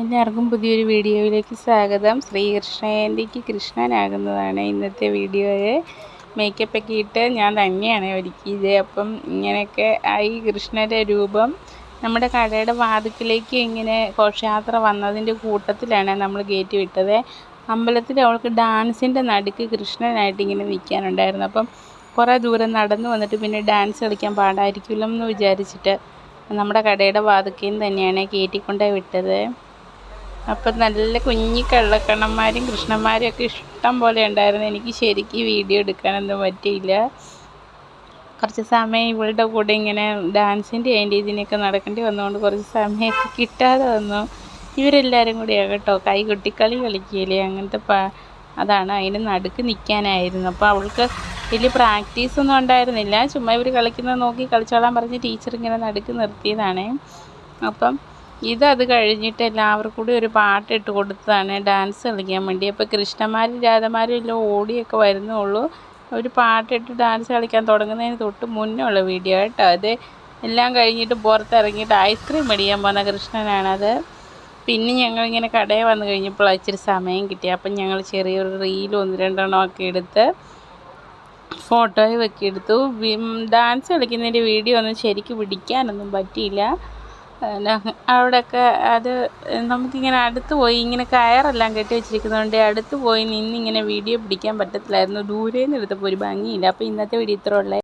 എല്ലാവർക്കും പുതിയൊരു വീഡിയോയിലേക്ക് സ്വാഗതം. ശ്രീകൃഷ്ണജയന്തിക്ക് കൃഷ്ണനാകുന്നതാണ് ഇന്നത്തെ വീഡിയോയിൽ മേക്കപ്പൊക്കെ ഇട്ട് ഞാൻ തന്നെയാണ് ഒരുക്കിയത്. അപ്പം ഇങ്ങനെയൊക്കെ ആയി കൃഷ്ണന്റെ രൂപം നമ്മുടെ കടയുടെ വാതുക്കിലേക്ക് ഇങ്ങനെ ഘോഷയാത്ര വന്നതിന്റെ കൂട്ടത്തിലാണ് നമ്മൾ ഗേറ്റ് വിട്ടത്. അമ്പലത്തിൽ അവൾക്ക് ഡാൻസിന്റെ നടുക്ക് കൃഷ്ണനായിട്ട് ഇങ്ങനെ നിൽക്കാനുണ്ടായിരുന്നു. അപ്പം കുറേ ദൂരം നടന്നു വന്നിട്ട് പിന്നെ ഡാൻസ് കളിക്കാൻ പാടായിരിക്കുമല്ലോ എന്ന് വിചാരിച്ചിട്ട് നമ്മുടെ കടയുടെ വാതിക്കയിൽ തന്നെയാണ് കയറ്റിക്കൊണ്ടേ വിട്ടത്. അപ്പം നല്ല കുഞ്ഞി കള്ളക്കണ്ണന്മാരും കൃഷ്ണന്മാരും ഒക്കെ ഇഷ്ടം പോലെ ഉണ്ടായിരുന്നു. എനിക്ക് ശരിക്കും വീഡിയോ എടുക്കാനൊന്നും പറ്റിയില്ല. കുറച്ച് സമയം ഇവളുടെ കൂടെ ഇങ്ങനെ ഡാൻസിന്റെ അതിന്റെ ഇതിനൊക്കെ നടക്കേണ്ടി വന്നുകൊണ്ട് കുറച്ച് സമയമൊക്കെ കിട്ടാതെ വന്നു. ഇവരെല്ലാവരും കൂടിയാണ് കേട്ടോ കൈ കുട്ടിക്കളി കളിക്കില്ലേ അങ്ങനത്തെ പ അതാണ് അതിന് നടുക്ക് നിൽക്കാനായിരുന്നു അപ്പോൾ അവൾക്ക് വലിയ പ്രാക്ടീസൊന്നും ഉണ്ടായിരുന്നില്ല. ചുമ്മാ ഇവർ കളിക്കുന്നത് നോക്കി കളിച്ചോളാൻ പറഞ്ഞ് ടീച്ചർ ഇങ്ങനെ നടുക്ക് നിർത്തിയതാണേ. അപ്പം ഇതത് കഴിഞ്ഞിട്ട് എല്ലാവർക്കും കൂടി ഒരു പാട്ടിട്ട് കൊടുത്തതാണ് ഡാൻസ് കളിക്കാൻ വേണ്ടി. അപ്പോൾ കൃഷ്ണന്മാരും രാധമാരും എല്ലാം ഓടിയൊക്കെ വരുന്നുള്ളൂ. ഒരു പാട്ടിട്ട് ഡാൻസ് കളിക്കാൻ തുടങ്ങുന്നതിന് തൊട്ട് മുന്നേ ഉള്ള വീഡിയോ കേട്ടോ അത്. എല്ലാം കഴിഞ്ഞിട്ട് പുറത്തിറങ്ങിയിട്ട് ഐസ്ക്രീം മേടിക്കാൻ പോകുന്ന കൃഷ്ണനാണത്. പിന്നെ ഞങ്ങൾ ഇങ്ങനെ കടയിൽ വന്നു കഴിഞ്ഞപ്പോൾ ഇച്ചിരി സമയം കിട്ടി. അപ്പം ഞങ്ങൾ ചെറിയൊരു റീൽ ഒന്ന് രണ്ടെണ്ണം ഒക്കെ എടുത്ത് ഫോട്ടോയും ഒക്കെ എടുത്തു. ഡാൻസ് കളിക്കുന്നതിന്റെ വീഡിയോ ഒന്നും ശരിക്കും പിടിക്കാനൊന്നും പറ്റിയില്ല. പിന്നെ അവിടെയൊക്കെ അത് നമുക്കിങ്ങനെ അടുത്ത് പോയി ഇങ്ങനെ കയറെല്ലാം കെട്ടി വെച്ചിരിക്കുന്നതുകൊണ്ട് അടുത്ത് പോയി നിന്നിങ്ങനെ വീഡിയോ പിടിക്കാൻ പറ്റത്തില്ലായിരുന്നു. ദൂരെ നിന്ന് എടുത്തപ്പോൾ ഒരു ഭംഗിയില്ല. അപ്പോൾ ഇന്നത്തെ വീഡിയോ ഇത്രയേ ഉള്ളൂ.